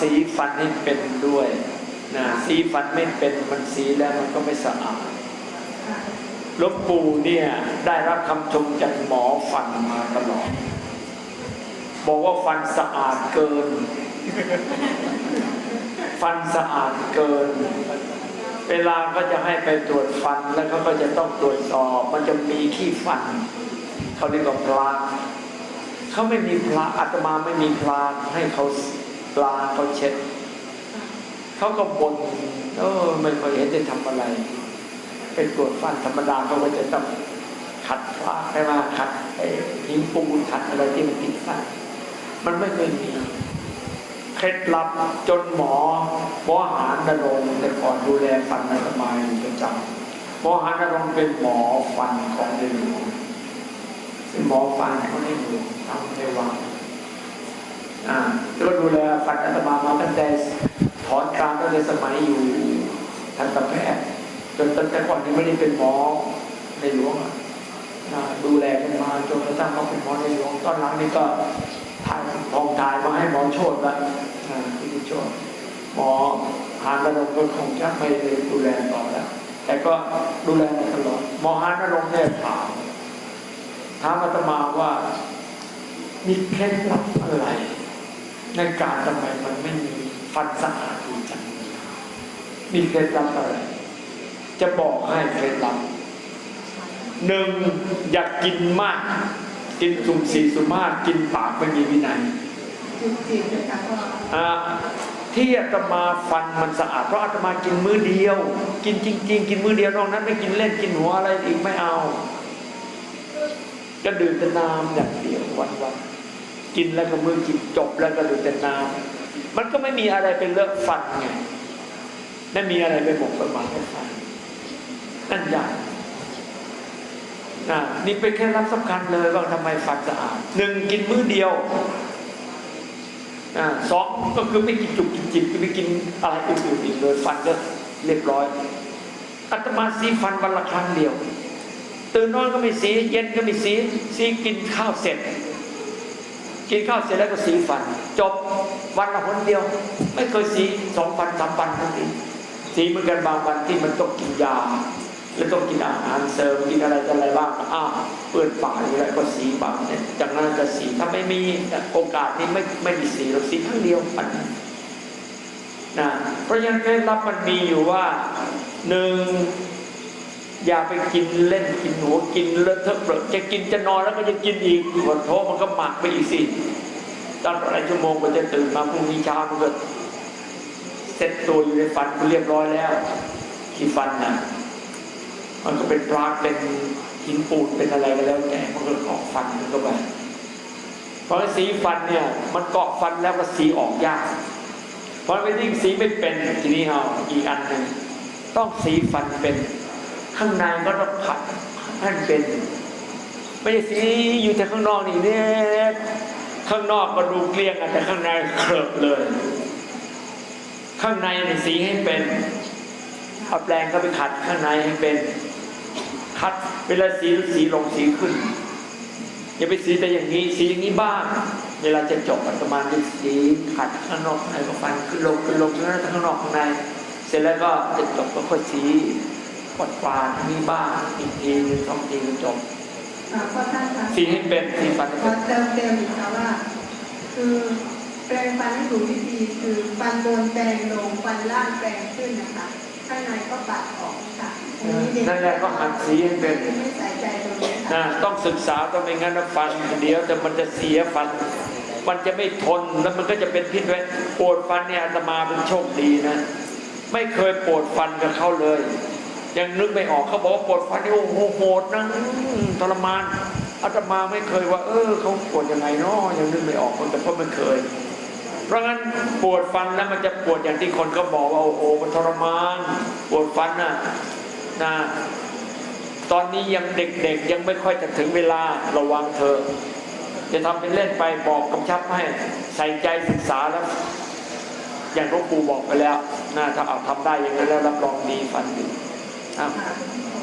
สีฟันให้เป็นด้วยนะสีฟันไม่เป็นมันสีแล้วมันก็ไม่สะอาดลวงปู่เนี่ยได้รับคำชมจากหมอฟันมาตลอด บอกว่าฟันสะอาดเกิน ฟันสะอาดเกิน เวลาก็จะให้ไปตรวจฟันแล้วเขาก็จะต้องตรวจสอบมันจะมีขี้ฟันเขาเรียกว่าพลาเขาไม่มีพลาอาตมาไม่มีพลาให้เขา ปลาเขาเช็ดเขาก็บ่นเออไม่ค่อยเห็นจะทำอะไร เป็นตรวจฟันธรรมดาเขาก็จะต้องขัดฝาให้มาขัดไอ้หินปูนขัดอะไรที่มันติดฟันมันไม่เคยมีเคล็ดลับจนหมอหมอหารนรงแต่ก่อนดูแลฟันอาตมาอยู่ประจำหมอหารนรงเป็นหมอฟันของในหลวงเป็นหมอฟันเขาในหลวงทำในวัง อ่าแล้วก็ดูแลฟันอาตมามาตั้งแต่ถอนกรามตั้งแต่สมัยอยู่ทันตแพทย์จนตั้งแต่ก่อนนี้ไม่ได้เป็นหมอในหลวงอะดูแลกันมาจนกระทั่งเขาเป็นหมอในหลวงตอนหลังนี่ก็ถ่ายทองถ่ายมาให้หมอโชดล้วอ่าที่โชดหมอหานรงค์ก็คงจะไม่ได้ดูแลต่อแล้วแต่ก็ดูแลมาตลอดหมอหานรงค์เนี่ยถามถามอาตมาว่ามีเคล็ดลับอะไร ในการทำไมมันไม่มีฟันสะอาดดีจังมีเคล็ดลับอะไร จะบอกให้เคล็ดลับหนึ่งอยากกินมาก กินสุมสีสุมาตรกินปากไม่มีวินัยจุดจีบนะคะพ่ออ่าที่อาตมาฟันมันสะอาดเพราะอาตมากินมื้อเดียว กินจริง ๆ กินมื้อเดียวนอกนั้นไม่กินเล่นกินหัวอะไรอีกไม่เอา ก็ดื่มแต่น้ำอย่างเดียววันวันๆ กินแล้วก็มือกินจบแล้วก็ดื่มแต่น้ำมันก็ไม่มีอะไรเป็นเลือกฟันไงไม่มีอะไรไปหมกไปหมาให้ฟันนั่นอย่างอ่านี่เป็นแค่รับสำคัญเลยว่าทำไมฟันสะอาดหนึ่งกินมื้อเดียวอ่าสองก็คือไม่กินจุกกินจิบไม่กินอะไรอื่นๆอีกเลยฟันก็เรียบร้อยอาตมาสีฟันวันละครั้งเดียวตื่นนอนก็ไม่สี เย็นก็ไม่สี สีกินข้าวเสร็จ กินข้าวเสร็จแล้วก็สีฟัน จบวันละคนเดียว ไม่เคยสีสองวันสามวันทั้งทีสีเหมือนกันบางวันที่มันต้องกินยา แล้วต้องกินอาหารเสริมกินอะไรอะไรบ้างอ้าวเปื้อนปากอยู่แล้วก็สีบางเนี่ยจากนั้นก็สีถ้าไม่มีโอกาสนี้ไม่ไม่มีสีเราสีครั้งเดียวมันนะเพราะฉะนั้นเคล็ดลับมันมีอยู่ว่าหนึ่ง อย่าไปกินเล่นกินหัวกินเลอะเทอะเปรอะจะกินจะนอนแล้วก็จะกินอีกปวดท้องมันก็หมักไปอีกสิตอนอะไรชั่วโมงก็จะตื่นมาพรุ่งนี้เช้ามันก็เซ็ตตัวอยู่ในฟันมันเรียบร้อยแล้วที่ฟันนะมันก็เป็นปลาเป็นหินปูนเป็นอะไรก็แล้วแต่มันก็เกฟันมันก็ไปเพราะสีฟันเนี่ย มันเกาะฟันแล้วก็สีออกยาก เพราะไม่ยิ่งสีไม่เป็นทีนี้เอาอีกอันหนึ่งต้องสีฟันเป็น ข้างในก็ต้องขัดให้เป็น ไม่ใช่สีอยู่แต่ข้างนอกนี่เนี่ยข้างนอกก็ดูเกลี้ยงแต่ข้างในเคลิบเลย ข้างในเนี่ยสีให้เป็นเอาแปรงเข้าไปขัดข้างในให้เป็นขัดเวลาสีสีลงสีขึ้นอย่าไปสีแต่อย่างนี้สีอย่างนี้บ้าง เวลาจะจบอัตมาจะสีขัดข้างนอกข้างในก็ฟันขึ้นลงขึ้นลงข้งข้างนอกข้างใน เสร็จแล้วก็จะจบก็ค่อยสี ปอดปาดนี้บ้างอีกทีหนึ่งสองทีก็จบอ่าพ่อท่านคะสีให้เป็นสีฟันให้ขเป็อนเติมเติมอีกค่ะว่า คือแปรงฟันให้ถูกวิธีคือฟันบนแปรงลงฟันล่างแปรงขึ้นนะคะข้างในก็ปัดออกค่ะอันนี้เด็กนั่นแหละก็หัดสีให้เป็นไม่ใส่ใจตรงนี้นะค่ะต้องศึกษาต้องไม่งั้นนะฟันเดี๋ยวแต่มันจะเสียฟัน มันจะไม่ทนแล้วมันก็จะเป็นพิษไว้ปวดฟันเนี่ยอาตมาเป็นโชคดีนะ ไม่เคยปวดฟันกับเขาเลย ยังนึกไม่ออกเขาบอกว่าปวดฟันนี่โอ้โหโหดนะทรมานอาตมาไม่เคยว่า เออเขาปวดยังไงเนาะยังนึกไม่ออกคนแต่เพราะไม่เคย เพราะงั้นปวดฟันแล้วมันจะปวดอย่างที่คนก็บอกว่าโอ้โหมันทรมาน ปวดฟันน่ะนะตอนนี้ยังเด็กๆ ยังไม่ค่อยจะถึงเวลาระวังเธอะจะทำเป็นเล่นไปบอกกำชับให้ใส่ใจศึกษาแล้ว อย่างหลวงปู่บอกไปแล้วนะถ้าเอาทำได้อย่างนั้นแล้วรับรองดีฟันดี อ้าวค่ะ